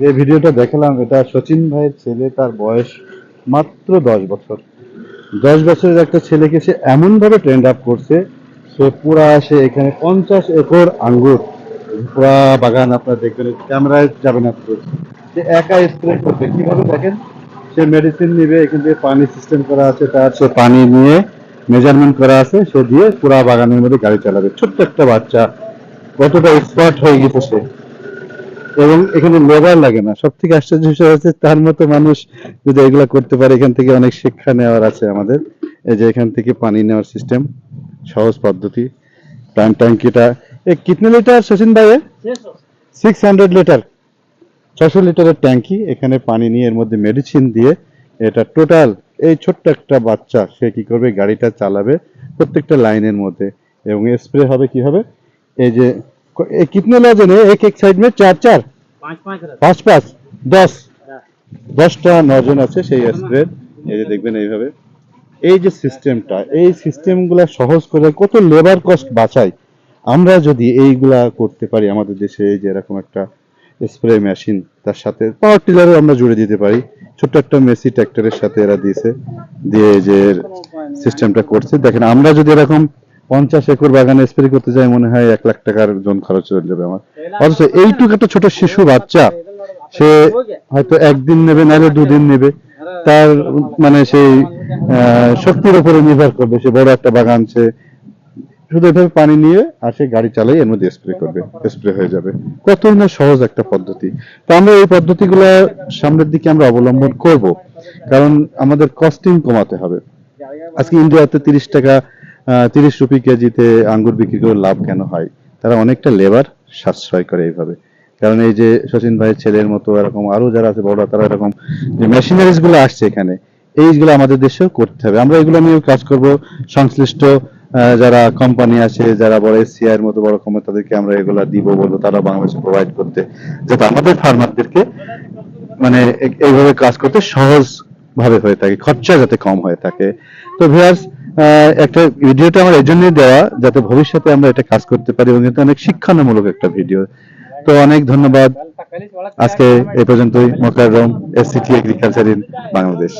যে ভিডিওটা দেখালাম, এটা সচিন ভাইয়ের ছেলে, তার বয়স মাত্র দশ বছর। দশ বছরের একটা ছেলেকে সে এমন ভাবে ট্রেন্ড আপ করছে, সে পুরা সে এখানে পঞ্চাশ একর আঙ্গুর, পুরা বাগান আপনারা দেখবেন ক্যামেরায় যাবেন আপনি সে একা স্প্রে করবে। কীভাবে দেখেন? সে মেডিসিন নিবে, এখান থেকে পানি সিস্টেম করা আছে, তার সে পানি নিয়ে মেজারমেন্ট করা আছে, সে দিয়ে পুরা বাগানের মধ্যে গাড়ি চালাবে। ছোট্ট একটা বাচ্চা, কতটা এক্সপার্ট হয়ে গেছে সে। এবং এখানে লেবার লাগে না সব থেকে আশ্চর্য বিষয় হচ্ছে তার মতো মানুষ যদি এগুলা করতে পারে এখান থেকে অনেক শিক্ষা নেওয়ার আছে আমাদের এই যে এখান থেকে পানি নেওয়ার সিস্টেম সহজ পদ্ধতি টাইম ট্যাঙ্কিটা এ কিতনে লিটার সচিন ভাই সিক্স হান্ড্রেড লিটার ছশো লিটারের ট্যাঙ্কি এখানে পানি নিয়ে এর মধ্যে মেডিসিন দিয়ে এটা টোটাল এই ছোট্ট একটা বাচ্চা সে কি করবে গাড়িটা চালাবে প্রত্যেকটা লাইনের মধ্যে এবং স্প্রে হবে কি হবে এই যে ক- এ কিতনে লোজন है एक एक साइड में चार चार पाँच पाँच रहता পাঁচ পাঁচ দশ। হ্যাঁ। দশটা নজন আছে সেই এই যে দেখবেন এইভাবে। এই যে সিস্টেমটা এই সিস্টেমগুলা সহজ করে কত লেবার কস্ট বাঁচায়। আমরা যদি এইগুলা করতে পারি আমাদের দেশে এই যে এরকম একটা স্প্রে মেশিন তার সাথে পাওয়ার টিলারও আমরা জুড়ে দিতে পারি। ছোট্ট একটা মেসি ট্র্যাক্টরের সাথে এরা দিয়েছে দিয়ে এই যে সিস্টেমটা করছে। দেখেন আমরা যদি এরকম পঞ্চাশ একর বাগানে স্প্রে করতে যাই মনে হয় এক লাখ টাকার জন খরচ হয়ে যাবে আমার। অথচ এইটুকু একটা ছোট শিশু বাচ্চা, সে হয়তো একদিন নেবে, নাহলে দুদিন নেবে। তার মানে সেই শক্তির উপরে নির্ভর করবে, সে বড় একটা বাগান, সে শুধু এভাবে পানি নিয়ে আর সে গাড়ি চালাই এর মধ্যে স্প্রে করবে স্প্রে হয়ে যাবে। কতই না সহজ একটা পদ্ধতি। তো আমরা এই পদ্ধতিগুলো সামনের দিকে আমরা অবলম্বন করব, কারণ আমাদের কস্টিং কমাতে হবে। আজকে ইন্ডিয়াতে তিরিশ টাকা তিরিশ রুপি কেজিতে আঙ্গুর বিক্রি করে লাভ কেন হয়? তারা অনেকটা লেবার সাশ্রয় করে এইভাবে। কারণ এই যে শচীন ভাইয়ের ছেলের মতো এরকম আরও যারা আছে বড় তারা এরকম যে মেশিনারিজগুলো আসছে এখানে, এইগুলো আমাদের দেশেও করতে হবে। আমরা এগুলো নিয়ে কাজ করব। সংশ্লিষ্ট যারা কোম্পানি আছে, যারা বড় এসিআই এর মতো বড় কোম্পানি তাদেরকে আমরা এগুলা দিব বলব। তারা বাংলাদেশে প্রোভাইড করতে, যাতে আমাদের ফার্মারদেরকে মানে এইভাবে কাজ করতে সহজ ভাবে হয়ে থাকে, খরচা যাতে কম হয়ে থাকে। তো ভিউয়ার্স একটা ভিডিওটা আমার এই জন্যই দেওয়া যাতে ভবিষ্যতে আমরা এটা কাজ করতে পারি এবং এটা অনেক শিক্ষানমূলক একটা ভিডিও। তো অনেক ধন্যবাদ। আজকে এ পর্যন্তই। Mokarram ACT agriculture in Bangladesh.